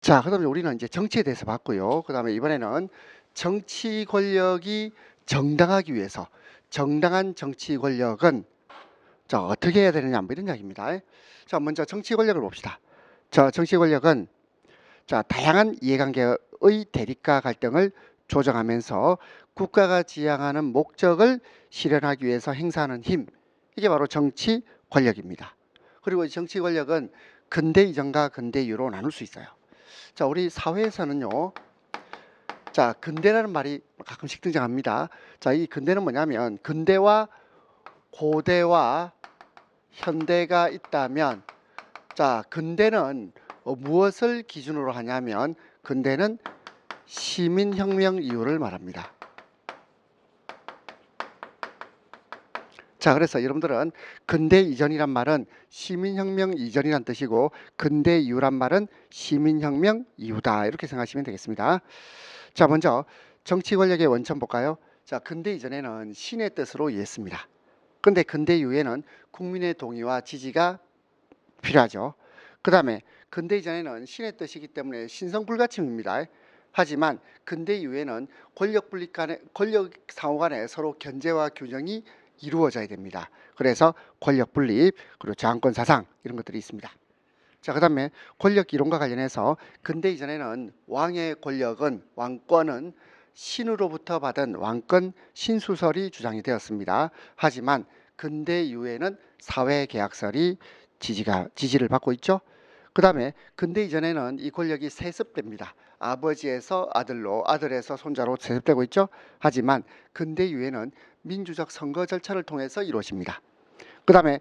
자, 그다음에 우리는 이제 정치에 대해서 봤고요. 그다음에 이번에는 정치 권력이 정당하기 위해서 정당한 정치 권력은 자 어떻게 해야 되느냐 뭐 이런 이야기입니다. 자, 먼저 정치 권력을 봅시다. 자, 정치 권력은 자 다양한 이해관계의 대립과 갈등을 조정하면서 국가가 지향하는 목적을 실현하기 위해서 행사하는 힘 이게 바로 정치 권력입니다. 그리고 이 정치 권력은 근대 이전과 근대 이후로 나눌 수 있어요. 자, 우리 사회에서는요. 자, 근대라는 말이 가끔씩 등장합니다. 자, 이 근대는 뭐냐면 근대와 고대와 현대가 있다면 자, 근대는 어, 무엇을 기준으로 하냐면 근대는 시민혁명 이후를 말합니다. 자, 그래서 여러분들은 근대 이전이란 말은 시민혁명 이전이란 뜻이고 근대 이후란 말은 시민혁명 이후다 이렇게 생각하시면 되겠습니다. 자, 먼저 정치 권력의 원천 볼까요? 자, 근대 이전에는 신의 뜻으로 이해했습니다. 근데 근대 이후에는 국민의 동의와 지지가 필요하죠. 그 다음에 근대 이전에는 신의 뜻이기 때문에 신성불가침입니다. 하지만 근대 이후에는 권력 분립 간의 권력 상호 간에 서로 견제와 규정이 이루어져야 됩니다. 그래서 권력 분립 그리고 저항권 사상 이런 것들이 있습니다. 자, 그 다음에 권력 이론과 관련해서 근대 이전에는 왕의 권력은 왕권은 신으로부터 받은 왕권 신수설이 주장이 되었습니다. 하지만 근대 이후에는 사회 계약설이 지지가 지지를 받고 있죠. 그 다음에 근대 이전에는 이 권력이 세습됩니다. 아버지에서 아들로 아들에서 손자로 세습되고 있죠. 하지만 근대 이후에는 민주적 선거 절차를 통해서 이루어집니다. 그 다음에